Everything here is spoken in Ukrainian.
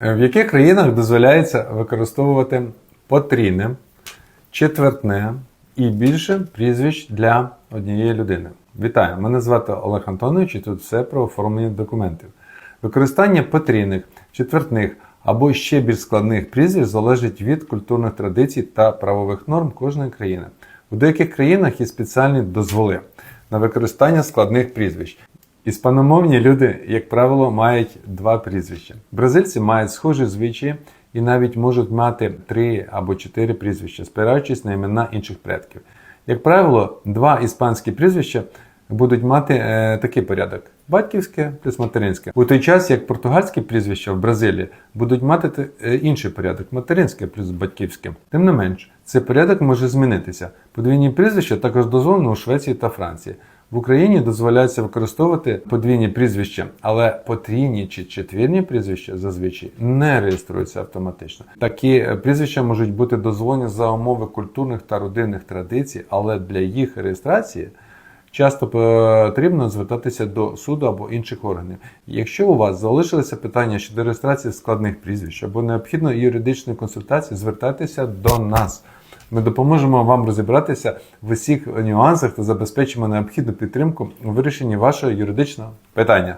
В яких країнах дозволяється використовувати потрійне, четвертне і більше прізвищ для однієї людини? Вітаю! Мене звати Олег Антонович і тут все про оформлення документів. Використання потрійних, четвертних або ще більш складних прізвищ залежить від культурних традицій та правових норм кожної країни. У деяких країнах є спеціальні дозволи на використання складних прізвищ. Іспаномовні люди, як правило, мають два прізвища. Бразильці мають схожі звичаї і навіть можуть мати три або чотири прізвища, спираючись на імена інших предків. Як правило, два іспанські прізвища будуть мати е, такий порядок: батьківське плюс материнське. У той час як португальські прізвища в Бразилії будуть мати е, інший порядок материнське плюс батьківське. Тим не менш, цей порядок може змінитися. Подвійні прізвища також дозволено у Швеції та Франції. В Україні дозволяється використовувати подвійні прізвища, але потрійні чи четвірні прізвища зазвичай не реєструються автоматично. Такі е, прізвища можуть бути дозволені за умови культурних та родинних традицій, але для їх реєстрації часто потрібно звертатися до суду або інших органів. Якщо у вас залишилися питання щодо реєстрації складних прізвищ або необхідно юридичної консультації, звертайтеся до нас. Ми допоможемо вам розібратися в усіх нюансах та забезпечимо необхідну підтримку у вирішенні вашого юридичного питання.